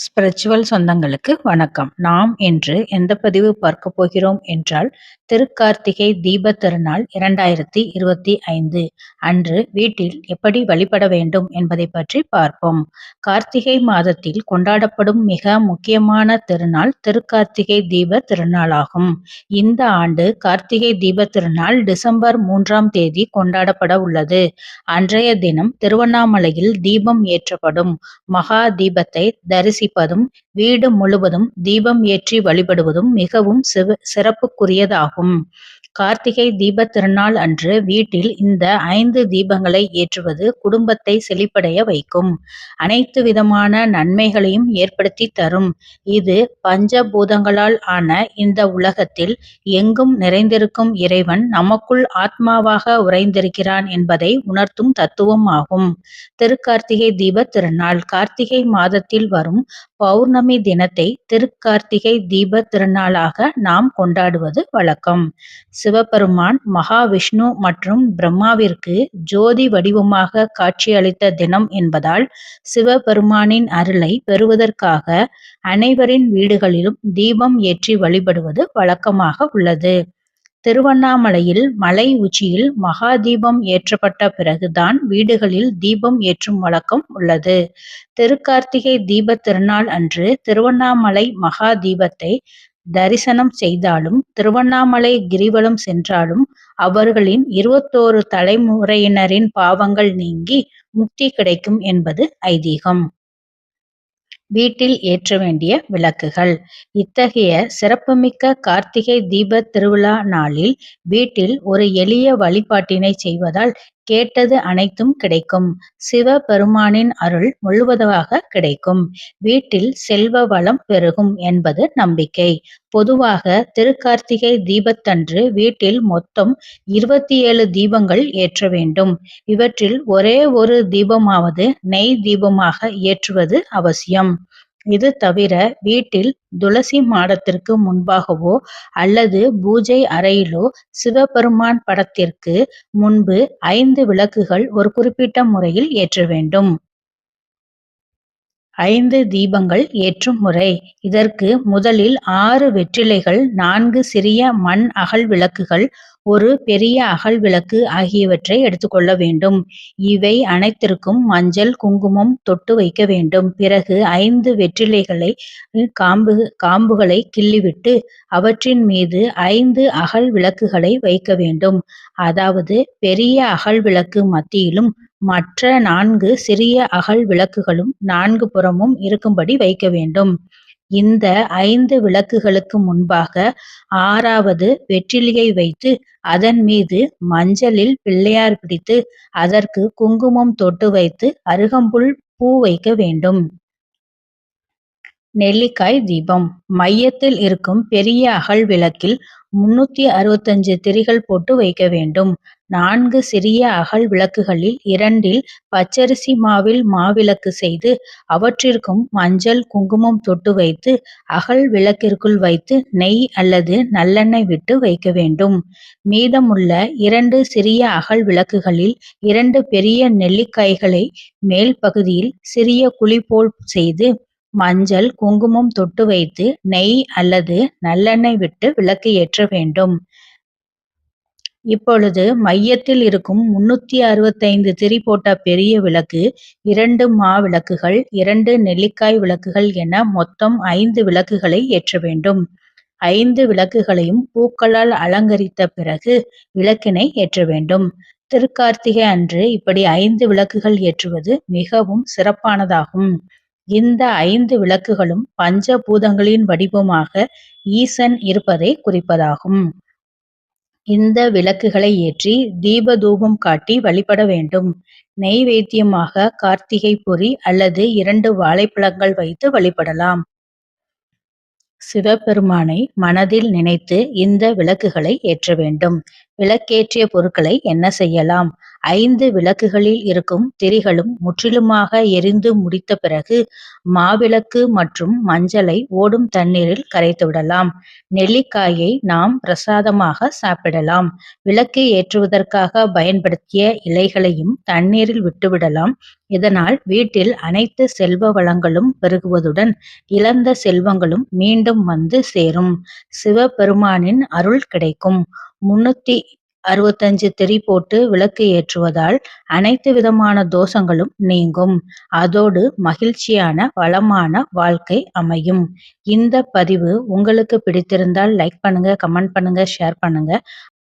Spiritual சொந்தங்களுக்கு வணக்கம். நாம் இன்று எந்த பதிவு பார்க்கப் போகிறோம் என்றால், திருக்கார்த்திகை தீபத் திருநாள் இரண்டாயிரத்தி இருபத்தி ஐந்து அன்று வீட்டில் எப்படி வழிபட வேண்டும் என்பதைப் பற்றி பார்ப்போம். கார்த்திகை மாதத்தில் கொண்டாடப்படும் மிக முக்கியமான திருநாள் திருக்கார்த்திகை தீபத் திருநாளாகும். இந்த ஆண்டு கார்த்திகை தீபத் திருநாள் டிசம்பர் மூன்றாம் தேதி கொண்டாடப்பட உள்ளது. அன்றைய தினம் திருவண்ணாமலையில் தீபம் ஏற்றப்படும். மகா தீபத்தை தரிசி தரிசிப்பதும் வீடு முழுவதும் தீபம் ஏற்றி வழிபடுவதும் மிகவும் சிறப்புக்குரியதாகும். கார்த்திகை தீபத் திருநாள் அன்று வீட்டில் இந்த ஐந்து தீபங்களை ஏற்றுவது குடும்பத்தை செழிப்படைய வைக்கும். அனைத்து விதமான நன்மைகளையும் ஏற்படுத்தி தரும். இது பஞ்ச பூதங்களால் ஆன இந்த உலகத்தில் எங்கும் நிறைந்திருக்கும் இறைவன் நமக்குள் ஆத்மாவாக உறைந்திருக்கிறான் என்பதை உணர்த்தும் தத்துவம் ஆகும். திருக்கார்த்திகை தீபத் திருநாள் கார்த்திகை மாதத்தில் வரும் பௌர்ணமி தினத்தை திருக்கார்த்திகை தீபத் திருநாளாக நாம் கொண்டாடுவது வழக்கம். சிவபெருமான் மகாவிஷ்ணு மற்றும் பிரம்மாவிற்கு ஜோதி வடிவமாக காட்சியளித்த தினம் என்பதால் சிவபெருமானின் அருளை பெறுவதற்காக அனைவரின் வீடுகளிலும் தீபம் ஏற்றி வழிபடுவது வழக்கமாக உள்ளது. திருவண்ணாமலையில் மலை உச்சியில் மகா தீபம் ஏற்றப்பட்ட பிறகுதான் வீடுகளில் தீபம் ஏற்றும் வழக்கம் உள்ளது. திருக்கார்த்திகை தீபத் திருநாள் அன்று திருவண்ணாமலை மகா தீபத்தை தரிசனம் செய்தாலும், திருவண்ணாமலை கிரிவலம் சென்றாலும் அவர்களின் இருபத்தோரு தலைமுறையினரின் பாவங்கள் நீங்கி முக்தி கிடைக்கும் என்பது ஐதீகம். வீட்டில் ஏற்ற வேண்டிய விளக்குகள். இத்தகைய சிறப்புமிக்க கார்த்திகை தீப திருவிழா நாளில் வீட்டில் ஒரு எளிய வழிபாட்டினை செய்வதால் கேட்டது அனைத்தும் கிடைக்கும். சிவபெருமானின் அருள் முழுவதாக கிடைக்கும். வீட்டில் செல்வ வளம் பெருகும் என்பது நம்பிக்கை. பொதுவாக திருக்கார்த்திகை தீபத்தன்று வீட்டில் மொத்தம் இருபத்தி ஏழு தீபங்கள் ஏற்ற வேண்டும். இவற்றில் ஒரே ஒரு தீபமாவது நெய் தீபமாக ஏற்றுவது அவசியம். இது தவிர வீட்டில் துளசி மாடத்திற்கு முன்பாகவோ அல்லது பூஜை அறையிலோ சிவபெருமான் படத்திற்கு முன்பு ஐந்து விளக்குகள் ஒரு குறிப்பிட்ட முறையில் ஏற்ற வேண்டும். ஐந்து தீபங்கள் ஏற்றும் முறை இதற்கு முதலில் ஆறு வெற்றிலைகள் நான்கு சிறிய மண் அகல் விளக்குகள் ஒரு பெரிய அகல் விளக்கு ஆகியவற்றை எடுத்துக்கொள்ள வேண்டும். இவை அனைத்திற்கும் மஞ்சள் குங்குமம் தொட்டு வைக்க வேண்டும். பிறகு ஐந்து வெற்றிலைகளை காம்பு காம்புகளை கிள்ளிவிட்டு அவற்றின் மீது ஐந்து அகல் விளக்குகளை வைக்க வேண்டும். அதாவது பெரிய அகல் விளக்கு மத்தியிலும் மற்ற நான்கு சிறிய அகல் விளக்குகளும் நான்கு புறமும் இருக்கும்படி வைக்க வேண்டும். இந்த ஐந்து விளக்குகளுக்கு முன்பாக ஆறாவது வெற்றிலியை வைத்து அதன் மீது மஞ்சளில் பிள்ளையார் பிடித்து அதற்கு குங்குமம் தொட்டு வைத்து அருகம்புல் பூ வைக்க வேண்டும். நெல்லிக்காய் தீபம் மையத்தில் இருக்கும் பெரிய அகல் விளக்கில் முன்னூத்தி அறுபத்தஞ்சு திரிகள் போட்டு வைக்க வேண்டும். நான்கு சிறிய அகல் விளக்குகளில் இரண்டில் பச்சரிசி மாவில் மாவிளக்கு செய்து அவற்றிற்கும் மஞ்சள் குங்குமம் தொட்டு வைத்து அகல் விளக்கிற்குள் வைத்து நெய் அல்லது நல்லெண்ணெய் விட்டு வைக்க வேண்டும். மீதமுள்ள இரண்டு சிறிய அகல் விளக்குகளில் இரண்டு பெரிய நெல்லிக்காய்களை மேல் பகுதியில் சிறிய குழி போல் செய்து மஞ்சள் குங்குமம் தொட்டு வைத்து நெய் அல்லது நல்லெண்ணெய் விட்டு விளக்கு ஏற்ற வேண்டும். இப்பொழுது மையத்தில் இருக்கும் முன்னூத்தி அறுபத்தைந்து திரி போட்ட பெரிய விளக்கு இரண்டு மா விளக்குகள் இரண்டு நெல்லிக்காய் விளக்குகள் என மொத்தம் ஐந்து விளக்குகளை ஏற்ற வேண்டும். ஐந்து விளக்குகளையும் பூக்களால் அலங்கரித்த பிறகு விளக்கினை ஏற்ற வேண்டும். திருக்கார்த்திகை அன்று இப்படி ஐந்து விளக்குகள் ஏற்றுவது மிகவும் சிறப்பானதாகும். இந்த ஐந்து விளக்குகளும் பஞ்ச பூதங்களின் வடிவமாக ஈசன் இருப்பதை குறிப்பதாகும். இந்த விளக்குகளை ஏற்றி தீப தூபம் காட்டி வழிபட வேண்டும். நெய்வேத்தியமாக கார்த்திகை பொரி அல்லது இரண்டு வாழைப்பழங்கள் வைத்து வழிபடலாம். சிவபெருமானை மனதில் நினைத்து இந்த விளக்குகளை ஏற்ற வேண்டும். விளக்கேற்றிய பொருட்களை என்ன செய்யலாம்? ஐந்து விளக்குகளில் இருக்கும் திரிகளும் முற்றிலுமாக எரிந்து முடித்த பிறகு மாவிளக்கு மற்றும் மஞ்சளை ஓடும் தண்ணீரில் கரைத்துவிடலாம். நெல்லிக்காயை நாம் பிரசாதமாக சாப்பிடலாம். விளக்கு ஏற்றுவதற்காக பயன்படுத்திய இலைகளையும் தண்ணீரில் விட்டுவிடலாம். இதனால் வீட்டில் அனைத்து செல்வ வளங்களும் பெருகுவதுடன் இழந்த செல்வங்களும் மீண்டும் வந்து சேரும். சிவபெருமானின் அருள் கிடைக்கும். முன்னூத்தி அறுபத்தஞ்சு திரி போட்டு விளக்கு ஏற்றுவதால் அனைத்து விதமான தோஷங்களும் நீங்கும். அதோடு மகிழ்ச்சியான வளமான வாழ்க்கை அமையும். இந்த பதிவு உங்களுக்கு பிடித்திருந்தால் லைக் பண்ணுங்க, கமெண்ட் பண்ணுங்க, ஷேர் பண்ணுங்க.